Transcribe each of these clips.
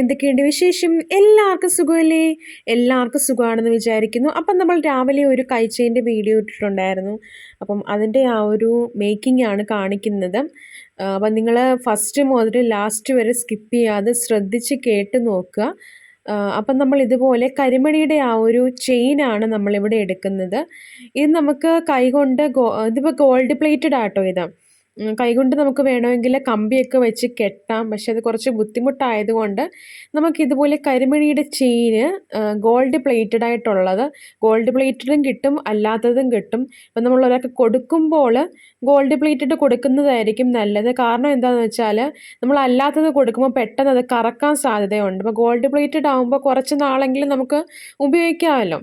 എന്തൊക്കെയുണ്ട് വിശേഷം? എല്ലാവർക്കും സുഖമല്ലേ? എല്ലാവർക്കും സുഖമാണെന്ന് വിചാരിക്കുന്നു. അപ്പം നമ്മൾ രാവിലെ ഒരു കഴിച്ചതിന്റെ വീഡിയോ ഇട്ടിട്ടുണ്ടായിരുന്നു. അപ്പം അതിന്റെ ആ ഒരു മേക്കിംഗ് ആണ് കാണിക്കുന്നത്. അപ്പം നിങ്ങൾ ഫസ്റ്റ് മുതൽ ലാസ്റ്റ് വരെ സ്കിപ്പ് ചെയ്യാതെ ശ്രദ്ധിച്ച് കേട്ട് നോക്കുക. അപ്പം നമ്മൾ ഇതുപോലെ കരിമണിയുടെ ആ ഒരു ചെയിനാണ് നമ്മളിവിടെ എടുക്കുന്നത്. ഇത് നമുക്ക് കൈകൊണ്ട് ഗോ ഇതിപ്പോൾ ഗോൾഡ് പ്ലേറ്റഡ് ആട്ടോ ഇതാണ് കൈകൊണ്ട് നമുക്ക് വേണമെങ്കിൽ കമ്പിയൊക്കെ വെച്ച് കെട്ടാം. പക്ഷെ അത് കുറച്ച് ബുദ്ധിമുട്ടായതുകൊണ്ട് നമുക്കിതുപോലെ കരിമണിയുടെ ചെയിന് ഗോൾഡ് പ്ലേറ്റഡ് ആയിട്ടുള്ളത്. ഗോൾഡ് പ്ലേറ്റഡും കിട്ടും അല്ലാത്തതും കിട്ടും. അപ്പം നമ്മൾ ഒരാൾക്ക് കൊടുക്കുമ്പോൾ ഗോൾഡ് പ്ലേറ്റഡ് കൊടുക്കുന്നതായിരിക്കും നല്ലത്. കാരണം എന്താണെന്ന് വെച്ചാൽ നമ്മൾ അല്ലാത്തത് കൊടുക്കുമ്പോൾ പെട്ടെന്ന് അത് കറക്കാൻ സാധ്യതയുണ്ട്. അപ്പോൾ ഗോൾഡ് പ്ലേറ്റഡ് ആകുമ്പോൾ കുറച്ച് നാളെങ്കിലും നമുക്ക് ഉപയോഗിക്കാമല്ലോ.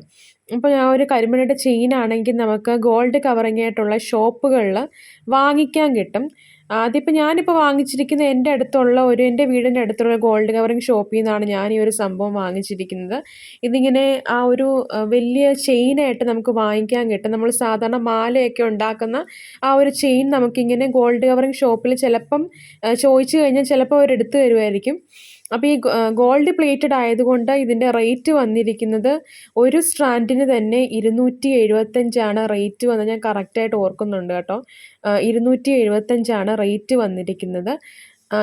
അപ്പോൾ ഞാൻ ഒരു കരിമണിയുടെ ചെയിനാണെങ്കിൽ നമുക്ക് ഗോൾഡ് കവറിങ് ആയിട്ടുള്ള ഷോപ്പുകളിൽ വാങ്ങിക്കാൻ കിട്ടും. അതിപ്പോൾ ഞാനിപ്പോൾ വാങ്ങിച്ചിരിക്കുന്ന എന്റെ അടുത്തുള്ള ഒരു എന്റെ വീടിന്റെ അടുത്തുള്ള ഗോൾഡ് കവറിങ് ഷോപ്പിൽ നിന്നാണ് ഞാൻ ഈ ഒരു സംഭവം വാങ്ങിച്ചിരിക്കുന്നത്. ഇതിങ്ങനെ ആ ഒരു വലിയ ചെയിനായിട്ട് നമുക്ക് വാങ്ങിക്കാൻ കിട്ടും. നമ്മൾ സാധാരണ മാലയൊക്കെ ഉണ്ടാക്കുന്ന ആ ഒരു ചെയിൻ നമുക്കിങ്ങനെ ഗോൾഡ് കവറിങ് ഷോപ്പിൽ ചിലപ്പം ചോദിച്ചു കഴിഞ്ഞാൽ ചിലപ്പോൾ അവർ എടുത്തു തരുമായിരിക്കും. അപ്പോൾ ഈ ഗോൾഡ് പ്ലേറ്റഡ് ആയതുകൊണ്ട് ഇതിന്റെ റേറ്റ് വന്നിരിക്കുന്നത് ഒരു സ്ട്രാൻഡിന് തന്നെ ഇരുന്നൂറ്റി എഴുപത്തഞ്ചാണ് റേറ്റ് വന്നത്. ഞാൻ കറക്റ്റായിട്ട് ഓർക്കുന്നുണ്ട് കേട്ടോ. ഇരുന്നൂറ്റി എഴുപത്തഞ്ചാണ് റേറ്റ് വന്നിരിക്കുന്നത്.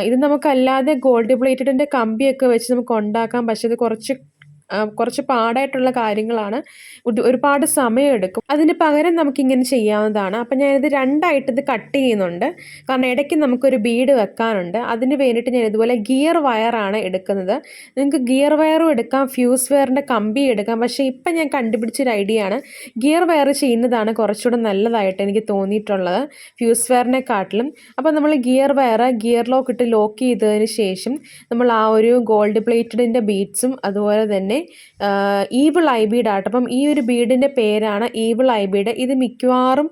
ഇത് നമുക്കല്ലാതെ ഗോൾഡ് പ്ലേറ്റഡിന്റെ കമ്പിയൊക്കെ വെച്ച് നമുക്ക് ഉണ്ടാക്കാം. പക്ഷേ ഇത് കുറച്ച് കുറച്ച് പാടായിട്ടുള്ള കാര്യങ്ങളാണ്. ഒരുപാട് സമയമെടുക്കും. അതിന് പകരം നമുക്കിങ്ങനെ ചെയ്യാവുന്നതാണ്. അപ്പം ഞാനിത് രണ്ടായിട്ട് ഇത് കട്ട് ചെയ്യുന്നുണ്ട്. കാരണം ഇടയ്ക്ക് നമുക്കൊരു ബീഡ് വെക്കാനുണ്ട്. അതിന് വേണ്ടിയിട്ട് ഞാൻ ഇതുപോലെ ഗിയർ വയറാണ് എടുക്കുന്നത്. നിങ്ങൾക്ക് ഗിയർ വയറും എടുക്കാം ഫ്യൂസ് വയറിന്റെ കമ്പി എടുക്കാം. പക്ഷേ ഇപ്പം ഞാൻ കണ്ടുപിടിച്ചൊരു ഐഡിയ ആണ് ഗിയർ വയർ ചെയ്യുന്നതാണ് കുറച്ചുകൂടെ നല്ലതായിട്ട് എനിക്ക് തോന്നിയിട്ടുള്ളത് ഫ്യൂസ് വയറിനെക്കാട്ടിലും. അപ്പോൾ നമ്മൾ ഗിയർ വയർ ഗിയർ ലോക്ക് ഇട്ട് ലോക്ക് ചെയ്തതിന് ശേഷം നമ്മൾ ആ ഒരു ഗോൾഡ് പ്ലേറ്റഡിന്റെ ബീഡ്സും അതുപോലെ തന്നെ ഈവിൾ ഐ ബീഡ് ആട്ടോ. അപ്പം ഈ ഒരു ബീഡിന്റെ പേരാണ് ഈവിൾ ഐ ബീഡ് ഇത് മിക്കവാറും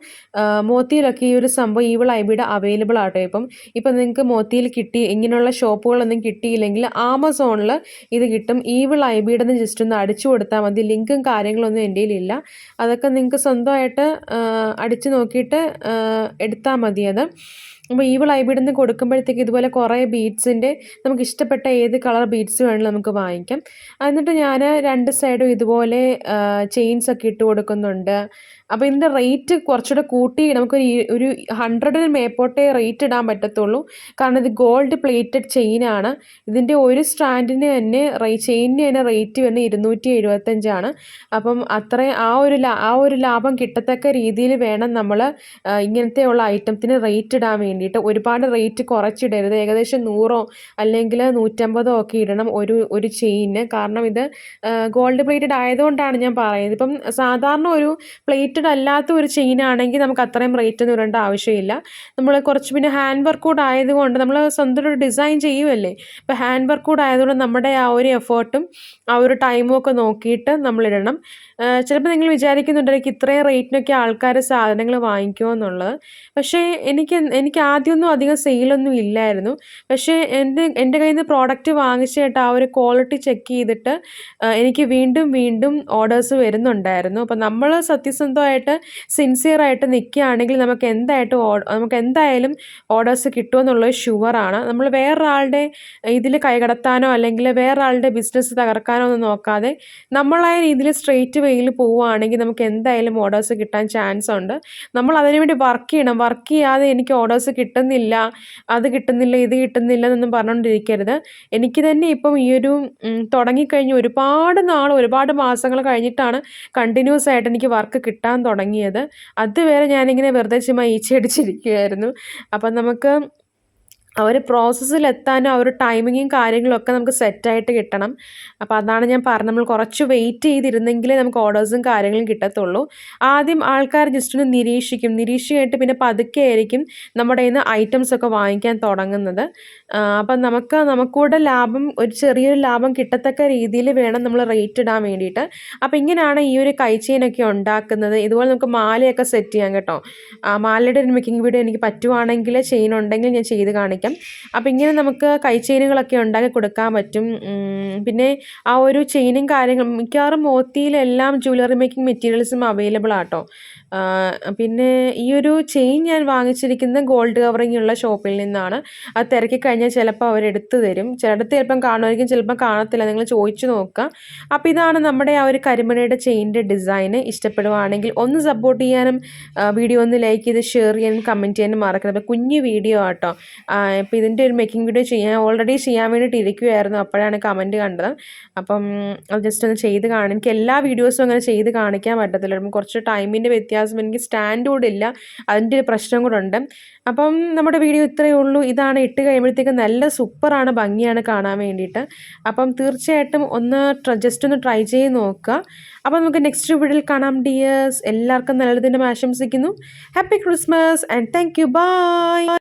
മോത്തിയിലൊക്കെ ഈ ഒരു സംഭവം ഈവിൾ ഐ ബീഡ് അവൈലബിൾ ആട്ടോ ഇപ്പം. ഇപ്പം നിങ്ങൾക്ക് മോത്തിയിൽ കിട്ടി ഇങ്ങനെയുള്ള ഷോപ്പുകളൊന്നും കിട്ടിയില്ലെങ്കിൽ ആമസോണിൽ ഇത് കിട്ടും. ഈവിൾ ഐ ബീഡ് എന്ന് ജസ്റ്റ് ഒന്ന് അടിച്ചു കൊടുത്താൽ മതി. ലിങ്കും കാര്യങ്ങളൊന്നും എന്റെ ഇല്ല. അതൊക്കെ നിങ്ങൾക്ക് സ്വന്തമായിട്ട് അടിച്ചു നോക്കിയിട്ട് എടുത്താൽ മതി അത്. അപ്പോൾ ഈവിൾ ഐബിഡിൽ നിന്ന് കൊടുക്കുമ്പോഴത്തേക്ക് ഇതുപോലെ കുറേ ബീഡ്സിന്റെ നമുക്ക് ഇഷ്ടപ്പെട്ട ഏത് കളർ ബീഡ്സ് വേണമെങ്കിലും നമുക്ക് വാങ്ങിക്കാം. എന്നിട്ട് ഞാൻ രണ്ട് സൈഡും ഇതുപോലെ ചെയിൻസ് ഒക്കെ ഇട്ട് കൊടുക്കുന്നുണ്ട്. അപ്പോൾ ഇതിന്റെ റേറ്റ് കുറച്ചുകൂടെ കൂട്ടി നമുക്കൊരു ഒരു ഹൺഡ്രഡിന് മേപ്പോട്ടേ റേറ്റ് ഇടാൻ പറ്റത്തുള്ളൂ. കാരണം ഇത് ഗോൾഡ് പ്ലേറ്റഡ് ചെയിൻ ആണ്. ഇതിന്റെ ഒരു സ്റ്റാൻഡിന് തന്നെ റേ ചെയിനിന് തന്നെ റേറ്റ് വന്ന് ഇരുന്നൂറ്റി എഴുപത്തഞ്ചാണ് അപ്പം അത്ര ആ ഒരു ആ ഒരു ലാഭം കിട്ടത്തക്ക രീതിയിൽ വേണം നമ്മൾ ഇങ്ങനത്തെയുള്ള ഐറ്റത്തിന് റേറ്റ് ഇടാൻ വേണ്ടിയിട്ട്. ഒരുപാട് റേറ്റ് കുറച്ചിടരുത്. ഏകദേശം നൂറോ അല്ലെങ്കിൽ നൂറ്റമ്പതോ ഒക്കെ ഇടണം ഒരു ഒരു ചെയിന് കാരണം ഇത് ഗോൾഡ് പ്ലേറ്റഡ് ആയതുകൊണ്ടാണ് ഞാൻ പറയുന്നത്. ഇപ്പം സാധാരണ ഒരു പ്ലേറ്റ് റിലേറ്റഡ് അല്ലാത്ത ഒരു ചെയിൻ ആണെങ്കിൽ നമുക്ക് അത്രയും റേറ്റ് ഒന്നും ഇടേണ്ട ആവശ്യമില്ല. നമ്മൾ കുറച്ച് പിന്നെ ഹാൻഡ് വർക്ക് കൂടെ ആയതുകൊണ്ട് നമ്മൾ സ്വന്തം ഒരു ഡിസൈൻ ചെയ്യുമല്ലേ ഇപ്പോൾ ഹാൻഡ് വർക്ക് കൂടെ ആയതുകൊണ്ട് നമ്മുടെ ആ ഒരു എഫേർട്ടും ആ ഒരു ടൈമും ഒക്കെ നോക്കിയിട്ട് നമ്മളിടണം ചിലപ്പോൾ നിങ്ങൾ വിചാരിക്കുന്നുണ്ടായിരിക്കും ഇത്രയും റേറ്റിനൊക്കെ ആൾക്കാർ സാധനങ്ങൾ വാങ്ങിക്കുമോ എന്നുള്ളത്. പക്ഷേ എനിക്ക് എനിക്ക് ആദ്യമൊന്നും അധികം സെയിലൊന്നും ഇല്ലായിരുന്നു. പക്ഷേ എന്റെ എന്റെ കയ്യിൽ നിന്ന് പ്രോഡക്റ്റ് വാങ്ങിച്ചിട്ട് ആ ഒരു ക്വാളിറ്റി ചെക്ക് ചെയ്തിട്ട് എനിക്ക് വീണ്ടും വീണ്ടും ഓർഡേഴ്സ് വരുന്നുണ്ടായിരുന്നു. അപ്പോൾ നമ്മൾ സത്യസന്ധമായിട്ട് സിൻസിയറായിട്ട് നിൽക്കുകയാണെങ്കിൽ നമുക്ക് എന്തായിട്ട് നമുക്ക് എന്തായാലും ഓർഡേഴ്സ് കിട്ടുമെന്നുള്ളത് ഷുവറാണ്. നമ്മൾ വേറൊരാളുടെ ഇതിൽ കൈകടത്താനോ അല്ലെങ്കിൽ വേറൊരാളുടെ ബിസിനസ് തകർക്കാനോ ഒന്നും നോക്കാതെ നമ്മളായ രീതിയിൽ സ്ട്രെയിറ്റ് വെയിൽ പോവുകയാണെങ്കിൽ നമുക്ക് എന്തായാലും ഓർഡേഴ്സ് കിട്ടാൻ ചാൻസ് ഉണ്ട്. നമ്മൾ അതിനുവേണ്ടി വർക്ക് ചെയ്യണം. വർക്ക് ചെയ്യാതെ എനിക്ക് ഓർഡേഴ്സ് കിട്ടുന്നില്ല അത് കിട്ടുന്നില്ല ഇത് കിട്ടുന്നില്ല എന്നൊന്നും പറഞ്ഞുകൊണ്ടിരിക്കരുത്. എനിക്ക് തന്നെ ഇപ്പം ഈ ഒരു തുടങ്ങിക്കഴിഞ്ഞ് ഒരുപാട് നാൾ ഒരുപാട് മാസങ്ങൾ കഴിഞ്ഞിട്ടാണ് കണ്ടിന്യൂസ് ആയിട്ട് എനിക്ക് വർക്ക് കിട്ടാൻ തുടങ്ങിയത്. അതുവരെ ഞാനിങ്ങനെ വെറുതെ ചുമ്മാ ഈച്ചയടിച്ചിരിക്കുകയായിരുന്നു അപ്പം നമുക്ക് ആ പ്രോസസ്സിൽ എത്താനും ആ ഒരു ടൈമിങ്ങും കാര്യങ്ങളൊക്കെ നമുക്ക് സെറ്റായിട്ട് കിട്ടണം. അപ്പോൾ അതാണ് ഞാൻ പറഞ്ഞത്. നമ്മൾ കുറച്ച് വെയിറ്റ് ചെയ്തിരുന്നെങ്കിലേ നമുക്ക് ഓർഡേഴ്സും കാര്യങ്ങളും കിട്ടത്തുള്ളൂ. ആദ്യം ആൾക്കാർ ജസ്റ്റ് ഒന്ന് നിരീക്ഷിക്കും. നിരീക്ഷിക്കായിട്ട് പിന്നെ പതുക്കെ ആയിരിക്കും നമ്മുടെ നിന്ന് ഐറ്റംസ് ഒക്കെ വാങ്ങിക്കാൻ തുടങ്ങുന്നത്. അപ്പം നമുക്ക് നമുക്കൂടെ ലാഭം ഒരു ചെറിയൊരു ലാഭം കിട്ടത്തക്ക രീതിയിൽ വേണം നമ്മൾ റേറ്റ് ഇടാൻ വേണ്ടിയിട്ട്. അപ്പോൾ ഇങ്ങനെയാണ് ഈ ഒരു കൈച്ചെയിനൊക്കെ ഉണ്ടാക്കുന്നത്. ഇതുപോലെ നമുക്ക് മാലയൊക്കെ സെറ്റ് ചെയ്യാം കേട്ടോ. മാലയുടെ ഒരു മേക്കിംഗ് വീഡിയോ എനിക്ക് പറ്റുവാണെങ്കിൽ ചെയിൻ ഉണ്ടെങ്കിൽ ഞാൻ ചെയ്ത് കാണിക്കാം. അപ്പോൾ ഇങ്ങനെ നമുക്ക് കൈ ചെയിനുകളൊക്കെ ഉണ്ടാക്കി കൊടുക്കാൻ പറ്റും. പിന്നെ ആ ഒരു ചെയിനും കാര്യങ്ങളും മിക്കവാറും മോത്തിയിലെല്ലാം ജ്വല്ലറി മേക്കിംഗ് മെറ്റീരിയൽസും അവൈലബിൾ ആട്ടോ. പിന്നെ ഈ ഒരു ചെയിൻ ഞാൻ വാങ്ങിച്ചിരിക്കുന്ന ഗോൾഡ് കവറിങ് ഉള്ള ഷോപ്പിൽ നിന്നാണ്. അത് തിരക്കി കഴിഞ്ഞാൽ ചിലപ്പോൾ അവരെടുത്ത് തരും. ചിലടത്ത് ചിലപ്പം കാണുമായിരിക്കും ചിലപ്പം കാണത്തില്ല. നിങ്ങൾ ചോദിച്ചു നോക്കുക. അപ്പോൾ ഇതാണ് നമ്മുടെ ആ ഒരു കരിമണിയുടെ ചെയിന്റെ ഡിസൈന്. ഇഷ്ടപ്പെടുവാണെങ്കിൽ ഒന്ന് സപ്പോർട്ട് ചെയ്യാനും വീഡിയോ ഒന്ന് ലൈക്ക് ചെയ്ത് ഷെയർ ചെയ്യാനും കമന്റ് ചെയ്യാനും മറക്കരുത്. അപ്പോൾ കുഞ്ഞു വീഡിയോ ആട്ടോ. ഇപ്പോൾ ഇതിന്റെ ഒരു മേക്കിംഗ് വീഡിയോ ചെയ്യാൻ ഓൾറെഡി ചെയ്യാൻ വേണ്ടിയിട്ട് ഇരിക്കുമായിരുന്നു അപ്പോഴാണ് കമന്റ് കണ്ടത്. അപ്പം അത് ജസ്റ്റ് ഒന്ന് ചെയ്ത് കാണും. എനിക്ക് എല്ലാ വീഡിയോസും അങ്ങനെ ചെയ്ത് കാണിക്കാൻ പറ്റത്തില്ല. കുറച്ച് ടൈമിന്റെ വ്യത്യാസം എനിക്ക് സ്റ്റാൻഡ് കൂടെ ഇല്ല. അതിന്റെ ഒരു പ്രശ്നം കൂടെ ഉണ്ട്. അപ്പം നമ്മുടെ വീഡിയോ ഇത്രയേ ഉള്ളൂ. ഇതാണ് ഇട്ട് കഴിയുമ്പോഴത്തേക്ക് നല്ല സൂപ്പറാണ്. ഭംഗിയാണ് കാണാൻ വേണ്ടിയിട്ട്. അപ്പം തീർച്ചയായിട്ടും ഒന്ന് ജസ്റ്റ് ഒന്ന് ട്രൈ ചെയ്ത് നോക്കുക. അപ്പം നമുക്ക് നെക്സ്റ്റ് വീഡിയോയിൽ കാണാം ഡിയേഴ്സ് എല്ലാവർക്കും നല്ലതിന്റെ ആശംസിക്കുന്നു. Happy Christmas and thank you bye